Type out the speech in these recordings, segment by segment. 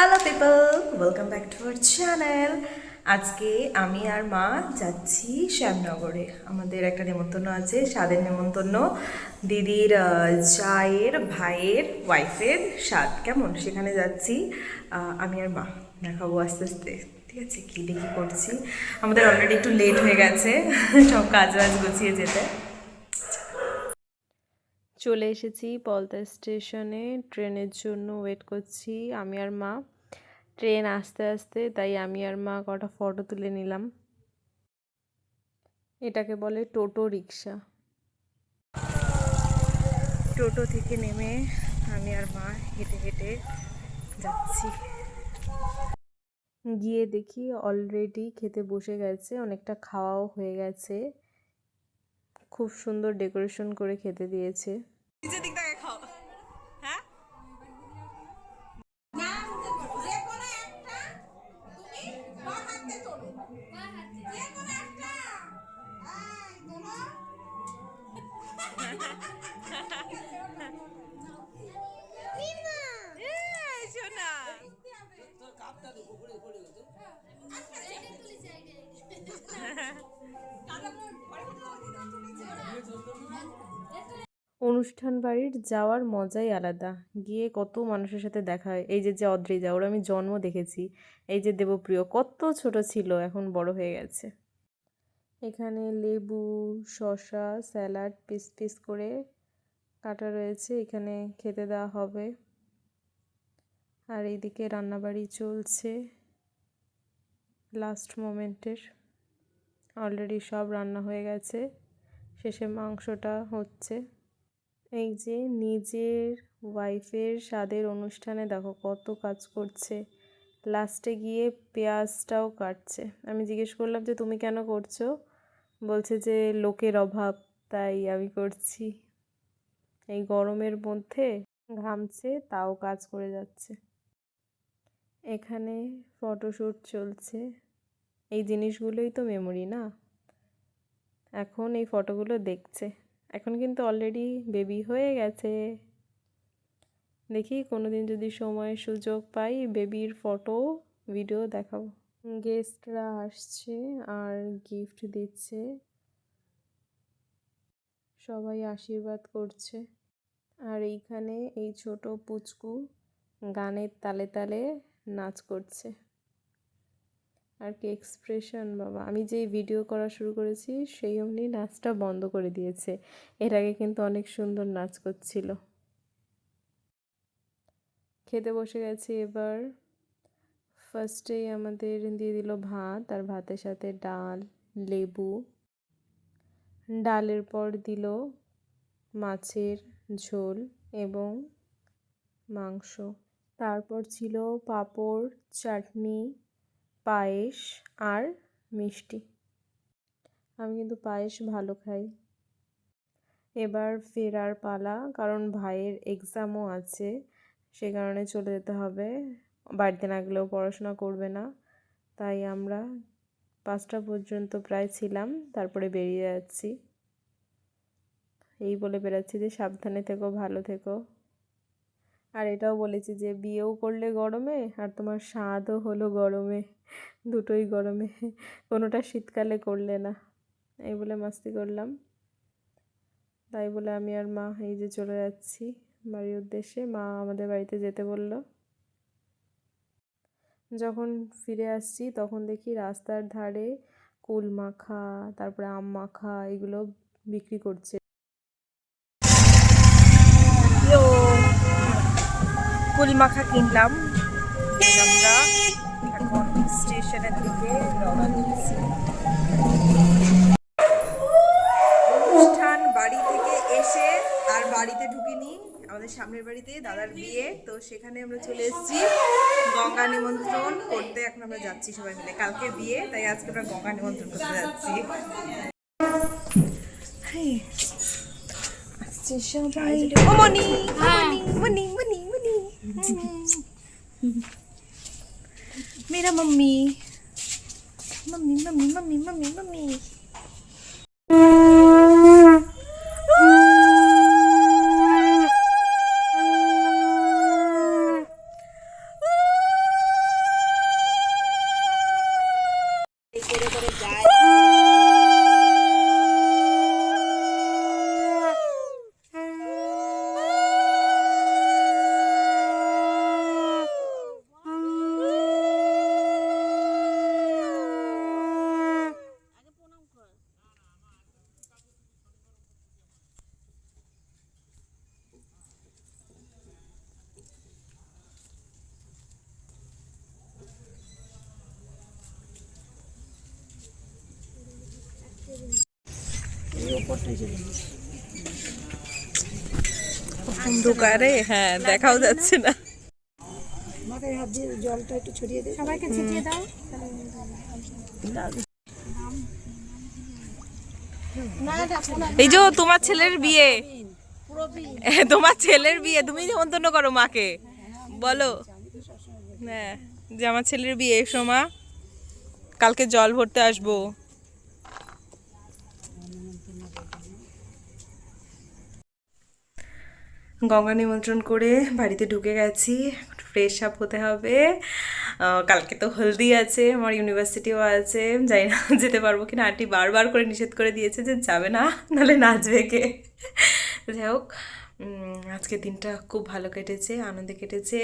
Hello people welcome back to our channel আজকে আমি আর মা যাচ্ছি শ্যামনগরে। আমাদের একটা নেমন্তন্ন আছে, স্বাদের নেমন্তন্ন। দিদির জায়ের ভাইয়ের ওয়াইফের স্বাদ। কেমন? সেখানে যাচ্ছি। আমি আর মা দেখাবো আস্তে আস্তে। ঠিক আছে? কী দেখি করছি? আমাদের অলরেডি একটু লেট হয়ে গেছে। সব কাজ বাজ গুছিয়ে যেতে। চলে এসেছি পলতা স্টেশনে। ট্রেনের জন্য ওয়েট করছি আমি আর মা। ট্রেন আস্তে আস্তে, তাই আমি আর মা কটা ফটো তুলে নিলাম। এটাকে বলে টোটো রিক্সা টোটো থেকে নেমে আমি আর মা হেঁটে হেঁটে যাচ্ছি। গিয়ে দেখি অলরেডি খেতে বসে গেছে, অনেকটা খাওয়াও হয়ে গেছে। খুব সুন্দর ডেকোরেশন করে খেতে দিয়েছে। অনুষ্ঠান বাড়ির যাওয়ার মজাই আলাদা। গিয়ে কত মানুষের সাথে দেখা হয়। এই যে যে অদ্রিজা, ওর আমি জন্ম দেখেছি। এই যে, দেবপ্রিয়, কত ছোট ছিল, এখন বড় হয়ে গেছে। এখানে লেবু, শসা, স্যালাড পিস পিস করে কাটা রয়েছে। এখানে খেতে দেওয়া হবে। আর এইদিকে রান্নাবাড়ি চলছে। লাস্ট মোমেন্টের। অলরেডি সব রান্না হয়ে গেছে। শেষে মাংসটা হচ্ছে। এই যে নিজের ওয়াইফের স্বাদের অনুষ্ঠানে দেখো কত কাজ করছে। লাস্টে গিয়ে পেঁয়াজটাও কাটছে। আমি জিজ্ঞেস করলাম যে, তুমি কেন করছ? বলছে যে, লোকের অভাব, তাই আমি করছি। এই গরমের মধ্যে ঘামছে, তাও কাজ করে যাচ্ছে। এখানে ফটোশ্যুট চলছে। এই জিনিসগুলোই তো মেমোরি না? এখন এই ফটোগুলো দেখছে। এখন কিন্তু অলরেডি বেবি হয়ে গেছে। দেখি কোনোদিন যদি সময়, সুযোগ পাই বেবির ফটো ভিডিও দেখাবো। গেস্টরা আসছে আর গিফট দিচ্ছে। সবাই আশীর্বাদ করছে। আর এইখানে এই ছোট পুচকু গানের তালে তালে নাচ করছে। আর কি এক্সপ্রেশন বাবা। আমি যেই ভিডিও করা শুরু করেছি, সেই অমনি নাচটা বন্ধ করে দিয়েছে। এর আগে কিন্তু অনেক সুন্দর নাচ করছিল। খেতে বসে গেছি এবার। ফার্স্টেই আমাদের দিয়ে দিল ভাত আর ভাতের সাথে ডাল, লেবু। ডালের পর দিল মাছের ঝোল এবং মাংস। তারপর ছিল পাঁপড়, চাটনি পায়েস আর মিষ্টি। আমি কিন্তু পায়েস ভালো খাই। এবার ফেরার পালা, কারণ ভাইয়ের এক্সামও আছে, সে কারণে চলে যেতে হবে। বাড়িতে না গেলেও পড়াশোনা করবে না। তাই আমরা পাঁচটা পর্যন্ত প্রায় ছিলাম, তারপরে বেরিয়ে যাচ্ছি। এই বলে বেরাচ্ছি যে সাবধানে থেকো, ভালো থেকো। আর এটাও বলেছি যে বিয়েও করলে গরমে আর তোমার স্বাদও হলো গরমে, দুটোই গরমে, কোনোটা শীতকালে করলে না। এই বলে মাস্তি করলাম। তাই বলে আমি আর মা এই যে চলে যাচ্ছি বাড়ির উদ্দেশ্যে, মা আমাদের বাড়িতে যেতে বলল। যখন ফিরে আসছি তখন দেখি রাস্তার ধারে কুল মাখা, তারপরে আম মাখা, এগুলো বিক্রি করছে। কুল মাখা কিনলাম। আমরা এখন স্টেশনের দিকে রওনা দিচ্ছি অনুষ্ঠান বাড়ি থেকে এসে আর বাড়িতে ঢুকিনি। আমাদের সামনের বাড়িতে দাদার বিয়ে তো সেখানে আমরা চলে এসেছি। গঙ্গা নিমন্ত্রণ করতে এখন আমরা যাচ্ছি সবাই মিলে। কালকে বিয়ে তাই আজকে আমরা গঙ্গা নিমন্ত্রণ করতে যাচ্ছি। আসছে সবাই মনি মনি মনি। मेरा mummy mummy mummy mummy mummy mummy করে যায় অন্ধকারে? হ্যাঁ দেখাও যাচ্ছে না। মাথায় হাত দিয়ে জলটা একটু ছড়িয়ে দে। সবাইকে ছিটিয়ে দাও। এই যে তোমার ছেলের বিয়ে। হ্যাঁ, তোমার ছেলের বিয়ে। তুমি নিমন্ত্রণ করো মাকে। বলো। হ্যাঁ যে আমার ছেলের বিয়ে এসো মা কালকে জল ভরতে আসব। গঙ্গা নিমন্ত্রণ করে বাড়িতে ঢুকে গেছি। ফ্রেশ আপ হতে হবে। কালকে তো হলদি আছে আমার ইউনিভার্সিটিও আছে। যাই না যেতে পারব কিনা। আন্টি বারবার করে নিষেধ করে দিয়েছে যে যাবে না নাহলে নাচবে কে? যাই হোক উম, আজকের দিনটা খুব ভালো কেটেছে আনন্দে কেটেছে।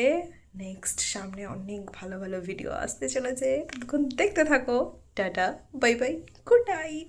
নেক্সট সামনে অনেক ভালো ভালো ভিডিও আসতে চলেছে। ততক্ষণ দেখতে থাকো। Tata bye bye good night